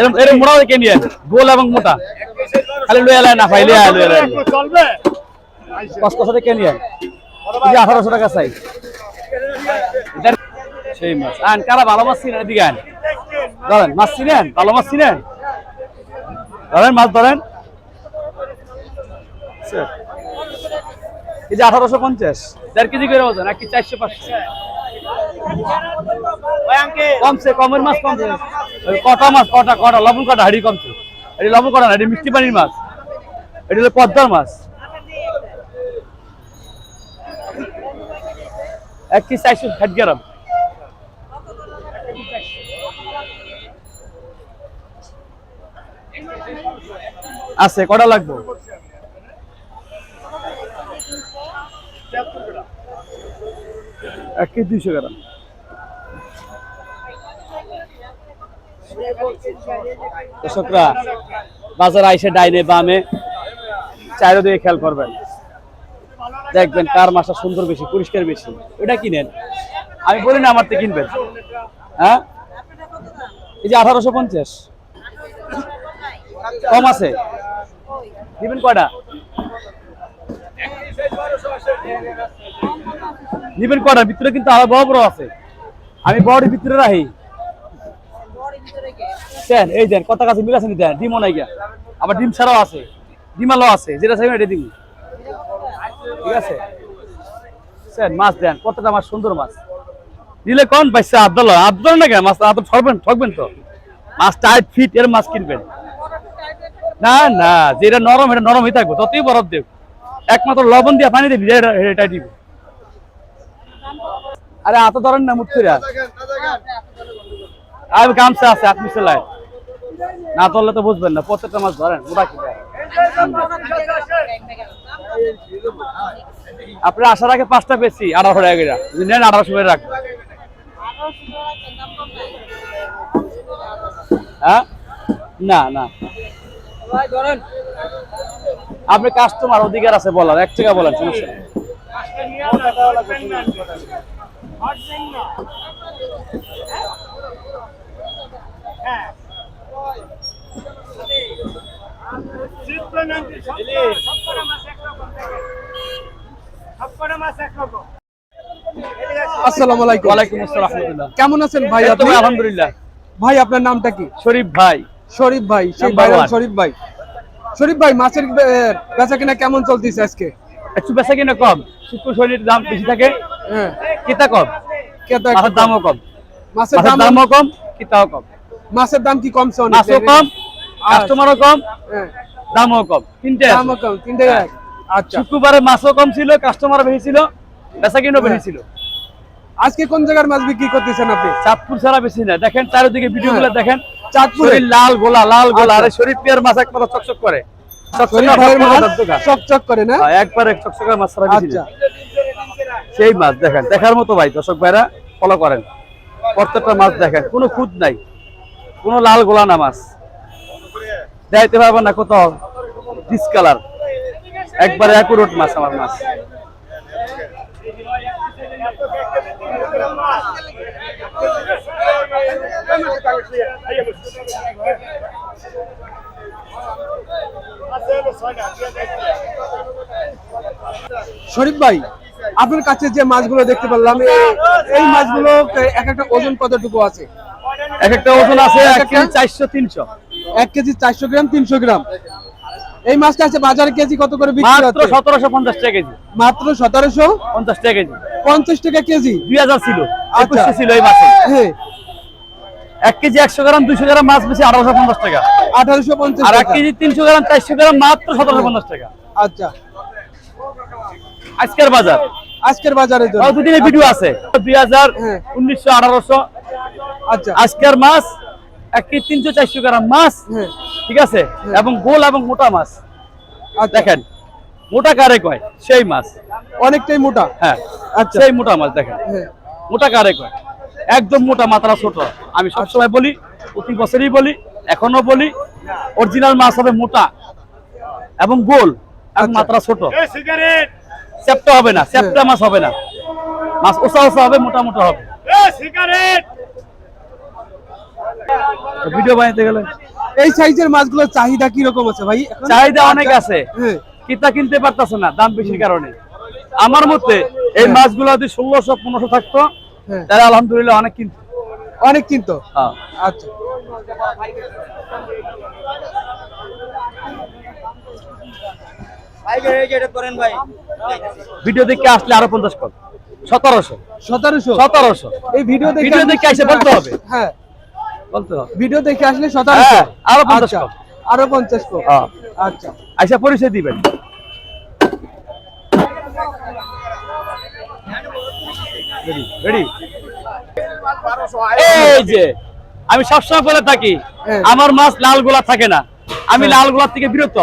এরম এরম মোটা কে নিয়ে গোল এবং মোটা। খালি লয়ে আলায় না ভাই, লয়ে আয়, লয়ে কস কসাতে কে নিয়ে এই আঠারোশো টাকা চাই সেই মাছ। আন, কারা ভালো মাছ চিনেন? এদিকে আন। ধরেন, মাছ চিনেন? ভালো মাছ চিনেন? ধরেন মাছ, ধরেন। এই যে আঠারোশো পঞ্চাশ। দেড় কেজি করে ওজন, এক কি চারশো পাঁচশো। কমছে, কমের মাছ কমছে কটা মাছ, কটা কটা? লবণ কটা? হাড়ি কমছে এটি লবণ কটা এটি মিষ্টি পানির মাছ। এটি হলো পদ্মার মাছ। এক কি চারশো ষাট গ্রাম। আছে, কটা লাগবে? এক কেজি দুইশো গ্রাম। দর্শকরা, বাজার আইসে ডাইনে বামে চারিদিকে খেয়াল করবেন। দেখবেন কার মাছটা সুন্দর বেশি, পরিষ্কার বেশি। ওটা কিনেন। আমি বলি না আমার থেকে কিনবেন। হ্যাঁ? এই যে আঠারোশো পঞ্চাশ। কম আছে? দিবেন কয়টা? নিবেন কয়টা? ভিতরে কিন্তু আরও বড় বড় আছে। আমি বড় ভিতরে রাখি। দেন, এই দেন, কত কাছে মিল দেন? ডিমও নাই গিয়া। আবার ডিম ছাড়াও আছে। ডিমালও আছে, যেটা চাইবেন এটা ঠিক আছে? স্যার, মাছ দেন, কতটা মাছ? সুন্দর মাছ। দিলে কোন পাইছে আদল আদল না কেন? মাছ ঠকবেন তো। মাছ টাইট ফিট এর মাছ কিনবেন। না না, যেটা নরম এটা নরম হয়ে থাকবে ততই বরফ দেব একমাত্র লবণ দিয়ে পানি দিবি এটা দিব। আরে আত ধরেন না মুখ করে আর, গামছা আছে আপনি সেলাই না ধরলে তো বুঝবেন না, প্রত্যেকটা মাছ ধরেন আপনি আসার আগে পাঁচটা বেশি আঠারোশো টাকা করে। নেন আঠারোশো করে রাখবেন। হ্যাঁ? না না। আপনি কাস্টমার অধিকার আছে বলার, এক টাকা বলেন সমস্যা নেই। আসসালামু আলাইকুম। ওয়ালাইকুম আসসালাম কেমন আছেন ভাই আপনি? আলহামদুলিল্লাহ। ভাই আপনার নামটা কি? শরীফ ভাই। শরীফ ভাই সেই one. শরীফ ভাই। শরীফ ভাই মাছের বেচা কিনা কেমন চলতেছে আজকে? একটু বেচা কিনা কম। শুক্র শরীরের দাম বেশি থাকে। হ্যাঁ। কিতা কম। কেতা মাছের দামও কম। মাছের মাছের দাম দামও কম কিতাও কম। মাছের দাম কি কমছে অনেক মাছও কম কাস্টমারও কম। হ্যাঁ। দামও কম। তিনটে দামও কম তিনটে হ্যাঁ। আচ্ছা। শুক্রবারে মাছও কম ছিল কাস্টমার বেশি ছিল বেচা কিনাও বেশি ছিল। আজকে কোন জায়গার মাছ বিক্রি করতেছেন আপনি? চাঁদপুর ছাড়া বেশি না। দেখেন চারিদিকে ভিডিও গুলো হ্যাঁ। দেখেন। চাঁদপুরে? লাল গোলা লাল গোলা। আচ্ছা। আরে শরীর পেয়ার মাছ একবার চকচক করে। চকচকে শরীফ করে না? হ্যাঁ, একবারে মাছ ছাড়া আচ্ছা। সেই মাছ দেখেন দেখার মতো ভাই দর্শক ভাইরা ফলো করেন। প্রত্যেকটা মাছ দেখেন কোনো খুদ নাই। কোনো লাল গোলা না মাছ। দেখাইতে পারবেন না কত ডিস কালার একবারে অ্যাকুরেট মাছ আমার মাছ। শরীফ ভাই আপনার কাছে যে মাছগুলো দেখতে পারলাম এই- এই মাছগুলো এক একটা ওজন কতটুকু আছে? এক একটা ওজন আছে এক চারশো তিনশো। এক কেজি চারশো গ্রাম তিনশো গ্রাম। এই মাছটা আছে বাজারে কেজি কত করে বিক্রি হচ্ছে? সতেরোশো পঞ্চাশ টাকা কেজি। মাত্র সতেরোশো পঞ্চাশ টাকা কেজি। পঞ্চাশ টাকা কেজি? দুই হাজার ছিল। আচ্ছা। ছিল এই মাসে হ্যাঁ। এক কেজি একশো গ্রাম দুইশো গ্রাম মাছ বেশি আঠারোশো পঞ্চাশ টাকা। আঠারোশো পঞ্চাশ আর এক কেজি তিনশো গ্রাম চারশো গ্রাম মাত্র সতেরোশো পঞ্চাশ টাকা। আচ্ছা। আজকের বাজার। আজকের আর দুদিনের ভিডিও আছে? দুই হাজার হ্যাঁ। উনিশশো আঠারোশো। আচ্ছা। আজকের মাছ এক কেজি তিনশো চারশো গ্রাম মাছ হ্যাঁ ঠিক আছে? এবং গোল এবং মোটা মাছ। আচ্ছা। দেখেন মোটা কারে কয়? সেই মাছ। অনেকটাই মোটা। হ্যাঁ আচ্ছা। সেই মোটা মাছ দেখেন। হ্যাঁ মোটা কারে কয়? একদম মোটা মাত্রা ছোট। আমি সবসময় বলি প্রতি বছরই বলি এখনও বলি অরিজিনাল মাছ হবে মোটা এবং গোল এবং আচ্ছা। মাত্রা ছোট। চ্যাপটা হবে না চ্যাপটা মাছ হবে না। মাছ ওসা ওসা হবে মোটা মোটা হবে। ভিডিও বানাইতে গেলে। এই সাইজের মাছগুলোর চাহিদা কি রকম আছে ভাই? চাহিদা অনেক আছে। হ্যাঁ। কিতা কিনতে পারতাছে না দাম বেশির কারণে। আমার মতে এই হ্যাঁ। মাছগুলো যদি ষোলোশো পনেরোশো থাকতো হ্যাঁ। তাহলে আলহামদুলিল্লাহ অনেক কিনতো। অনেক কিন্তু। আচ্ছা। ভিডিও দেখে আসলে আরও পঞ্চাশ সতেরোশো। সতেরোশো? সতেরোশো। এই ভিডিও দেখে বলতে হবে। হ্যাঁ। ভিডিও দেখে আসলে সতেরোশো। হ্যাঁ, আরও পঞ্চাশ আচ্ছা, আরও পঞ্চাশ হ্যাঁ। আচ্ছা। পরিচয় দিবেন। রেডি এই যে আমি সবসময় বলে থাকি হ্যাঁ। আমার মাছ লাল গোলা থাকে না। আমি লাল গোলার থেকে বিরত।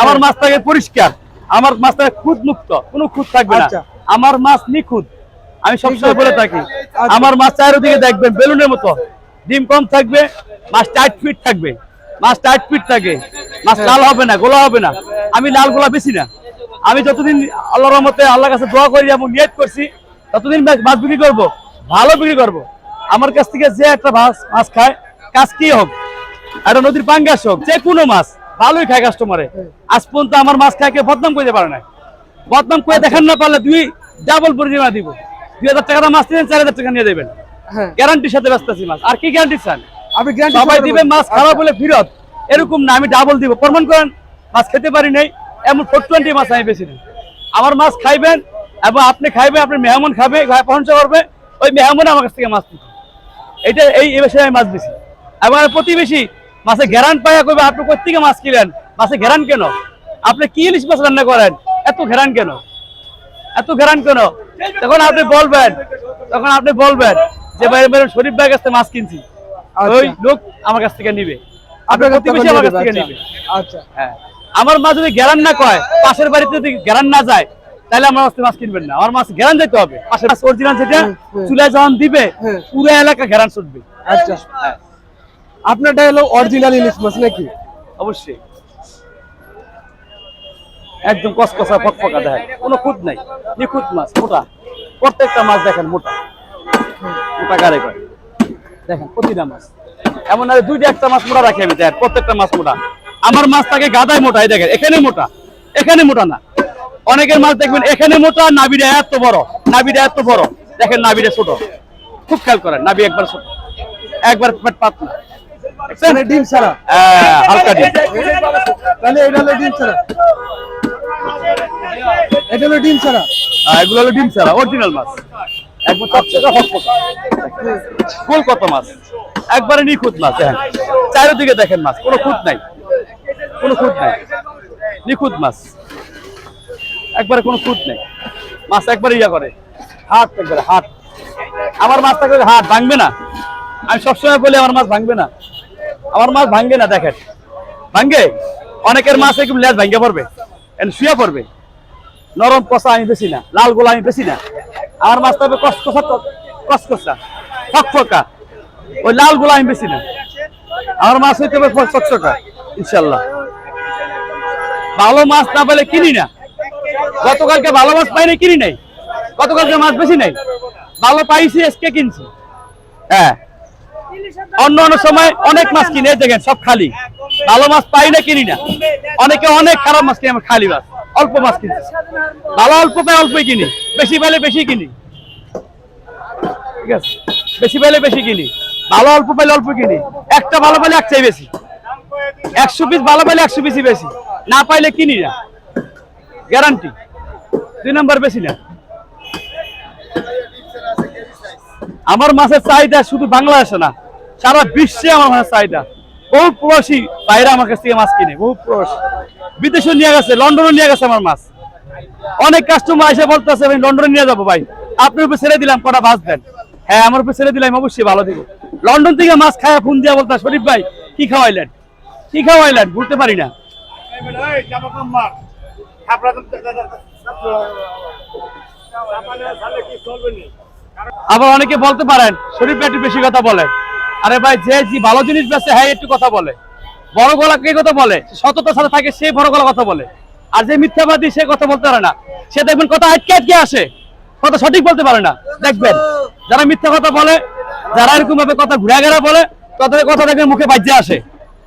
আমার মাছ থাকে পরিষ্কার। আমার মাছ থাকে খুদ মুক্ত কোনো খুদ থাকবে না। আচ্ছা। আমার মাছ নিখুঁত। আমি সবসময় বলে থাকি আচ্ছা। আমার মাছ চারিদিকে দেখবেন বেলুনের মতো। ডিম কম থাকবে, মাছ টাইট ফিট থাকবে। মাছ টাইট ফিট থাকে। মাছ লাল হবে না, গোলা হবে না। আমি লাল গোলা বেশি না। আমি যতদিন আল্লাহর রহমতে আল্লাহর কাছে দোয়া করি এবং নিয়ত করছি, ততদিন মাছ বিক্রি করব, ভালো বিক্রি করব। আমার কাছ থেকে যে একটা মাছ মাছ খায়, কাজ কি হোক? একটা নদীর পাঙ্গাস হোক, যে কোনো মাছ, ভালোই খায় কাস্টমারে আজ পর্যন্ত আমার মাছ খায় কেউ বদনাম করতে পারে না বদনাম করে দেখান না পারলে দুই ডাবল পরিমাণ দিব। দুই হাজার টাকা মাছ দিবেন চার হাজার টাকা নিয়ে দেবেন। গ্যারান্টির সাথে ব্যস্ত আছি মাছ আর কি গ্যারান্টি চান? আপনি গ্যারান্টি সবাই দিবে মাছ খারাপ হলে ফিরত। এরকম না আমি ডাবল দিব। প্রমাণ করেন মাছ খেতে পারি নাই। এমন ফোর টোয়েন্টি মাছ আমি বেশি নেই। আমার মাছ খাইবেন এবং আপনি খাইবেন আপনি মেহমান খাবে প্রশংসা করবে ওই মেহমান আমার কাছ থেকে মাছ নিতে এটা এই বিষয়ে আমি মাছ বেশি এবং প্রতিবেশী মাছে ঘেরান পাইয়া কইবে আপনি কোথেকে মাছ কিনেন? মাছে ঘেরান কেন? আপনি কি ইলিশ মাছ রান্না করেন? এত ঘেরান কেন? এত ঘেরান কেন? তখন আপনি বলবেন তখন আপনি বলবেন যে ভাই ভাই শরীফ ভাইয়ের কাছ মাছ কিনছি আচ্ছা। ওই লোক আমার কাছ থেকে নিবে। আপনার প্রতিবেশী আমার কাছ থেকে নিবে। আচ্ছা হ্যাঁ। আমার মা যদি গ্যারান না কয় পাশের বাড়িতে যদি গ্যারান না যায় তাহলে আমার থেকে মাছ কিনবেন না। আমার মাছ গ্যারান হবে। পাশের মাছ অরিজিনাল যেটা। চুলায় যখন দিবে পুরো এলাকা গ্যারান ছুটবে আচ্ছা। আপনারটা হলো অরিজিনাল ইলিশ মাছ নাকি? অবশ্যই। একদম কসকসা ফকফকা দেখেন কোনো খুঁত নাই। নিখুঁত মাছ মোটা। প্রত্যেকটা মাছ দেখেন মোটা। গাড়ে করে। দেখেন প্রতিটা মাছ। এমন আর দুইটা একটা মাছ মোটা রাখি আমি দেখেন প্রত্যেকটা মাছ মোটা। আমার মাছ থাকে গাদায় মোটা এই দেখেন এখানে মোটা এখানে মোটা না। অনেকের মাছ দেখবেন এখানে মোটা নাবিটা এত বড় নাবিটা এত বড়। দেখেন নাবিটা ছোট। খুব খেয়াল করেন নাবি একবার ছোট একবার পেট পাতলা। ডিম ছাড়া। হ্যাঁ, হালকা ডিম। তাহলে এটা হলো ডিম ছাড়া। এটা হলো ডিম ছাড়া। এগুলো হলো ডিম ছাড়া অরিজিনাল মাছ। একবার চকচকা ফকফকা কত মাছ? একবারে নিখুঁত মাছ, দেখেন। চারিদিকে দেখেন মাছ, কোনো খুঁত নাই। কোনো খুঁত নাই। নিখুঁত মাছ। একবারে কোনো খুঁত নেই। মাছ একবারে ইয়া করে। হাট একবারে, হাট। আমার মাছ থাকলে হাট ভাঙবে না। আমি সবসময় বলি আমার মাছ ভাঙবে না। আমার মাছ ভাঙবে না, দেখেন। ভাঙ্গে অনেকের মাছ একটু লেজ ভাঙ্গে পড়বে। শুয়ে পড়বে। নরম কষা আমি বেশি না, লাল গোলা আমি বেশি না। আমার মাছটা হবে কসকসা কসকসা ফকফকা ওই লাল গোলা আমি বেশি না। আমার মাছ হইতে হবে চকচকা ইনশাল্লাহ ভালো মাছ না পেলে কিনি না। গতকালকে ভালো মাছ পাই নাই কিনি নাই। গতকালকে মাছ বেশি নাই। ভালো পাইছি, আজকে কিনছি। হ্যাঁ। অন্য অন্য সময় অনেক মাছ কিনে, দেখেন, সব খালি। ভালো মাছ পাই না, কিনি না। অনেকে অনেক খারাপ মাছ কিনে, আমার খালি মাছ। অল্প মাছ কিনি। ভালো অল্প পাই অল্পই কিনি। বেশি পেলে বেশি কিনি। ঠিক আছে? বেশি পেলে বেশি কিনি। ভালো অল্প পাইলে অল্প কিনি। একটা ভালো পাইলে এক চাই বেশি। একশো পিস ভালো পাইলে একশো পিসই বেশি। না পাইলে কিনি না। গ্যারান্টি দুই নম্বর বেশি না। আমার মাছের চাহিদা শুধু বাংলাদেশে না, সারা বিশ্বে আমার মাছের চাহিদা। বহু প্রবাসী বাইরে আমার কাছ থেকে মাছ কিনে, বহু প্রবাসী। বিদেশে নিয়ে গেছে লন্ডনে নিয়ে গেছে আমার মাছ। অনেক কাস্টমার এসে বলতেছে, আমি লন্ডনে নিয়ে যাব ভাই। আপনার উপরে ছেড়ে দিলাম, কটা মাছ দেন? হ্যাঁ আমার উপরে ছেড়ে দিলাম, অবশ্যই ভালো দিব। লন্ডন থেকে মাছ খায়া ফোন দিয়া বলতা শরীফ ভাই, কি খাওয়াইলেন? কি খাওয়াইলেন? বলতে পারি না। আবার অনেকে বলতে পারেন, শরীফ ভাই, একটু বেশি কথা বলে আরে ভাই, যে যে ভালো জিনিস বেছে হ্যাঁ একটু কথা বলে। বড় গলা কে কথা বলে? সততার সাথে থাকে, সে বড় গলা কথা বলে। আর যে মিথ্যাবাদী, সে কথা বলতে পারে না। সে দেখবেন কথা আটকে আটকে আসে। কথা সঠিক বলতে পারে না। দেখবেন, যারা মিথ্যা কথা বলে, যারা এরকম ভাবে কথা ঘুরে ঘেরা বলে, তাদের কথা দেখে মুখে বাজ্যে আসে।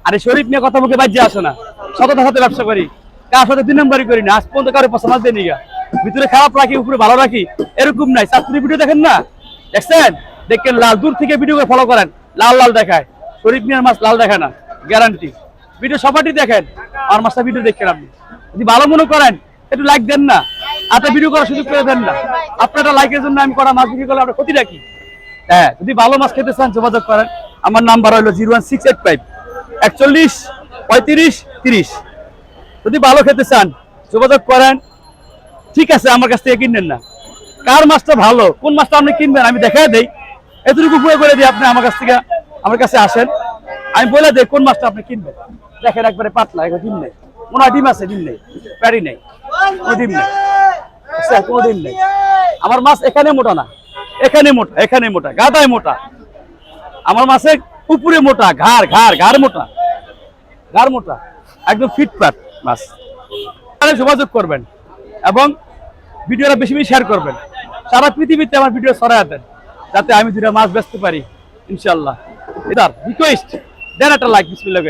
আরে শরীফ নিয়ে কথা মুখে বাজ্যে আসে না। সততার সাথে ব্যবসা করি। কার সাথে দুই নম্বরই করি না। আজ পর্যন্ত কারও পছন্দ দেয় নিগা ভিতরে খারাপ রাখি, উপরে ভালো রাখি, এরকম নাই। চাকরি ভিডিও দেখেন না? দেখছেন? দেখেন লাল, দূর থেকে ভিডিও ফলো করেন। লাল লাল দেখায়। শরীফ মিয়ার মাছ লাল দেখায় না গ্যারান্টি ভিডিও সবারই দেখেন, আর মাছটা ভিডিও দেখেন আপনি। যদি ভালো মনে করেন, একটু লাইক দেন না আপনার ভিডিও করার সুযোগ করে দেন না। আপনারা লাইকের জন্য আমি করা মাছ বিক্রি করলে আপনার ক্ষতি রাখি হ্যাঁ যদি ভালো মাছ খেতে চান, যোগাযোগ করেন। আমার নাম্বার হলো zero one six eight five একচল্লিশ, পঁয়ত্রিশ, তিরিশ। যদি ভালো খেতে চান, যোগাযোগ করেন। ঠিক আছে, আমার কাছ থেকে কিনবেন না। কার মাছটা ভালো, কোন মাছটা আপনি কিনবেন, আমি দেখাই দেই। এতটুকু উপরে করে দিয়ে আপনি আমার কাছ থেকে আমার কাছে আসেন। আমি বলে দেই কোন মাছটা আপনি কিনবেন। দেখেন একবারে পাতলা একটা ডিম নেই। মনে ডিম আছে ডিম নেই প্যারি নেই কোনো ডিম নেই। আচ্ছা, কোনো ডিম নেই। আমার মাছ এখানে মোটা না এখানে মোটা এখানে মোটা গাদায় মোটা। আমার মাছে উপরে মোটা ঘাড় ঘাড় ঘাড় মোটা। ঘাড় মোটা একদম ফিটফাট মাছ। যোগাযোগ করবেন এবং ভিডিওটা বেশি বেশি শেয়ার করবেন। সারা পৃথিবীতে আমার ভিডিও ছড়ায় দেন। যাতে আমি দুটা মাছ বেচতে পারি ইনশাল্লাহ এদার রিকোয়েস্ট দেন একটা লাইক বিসমিল্লাহ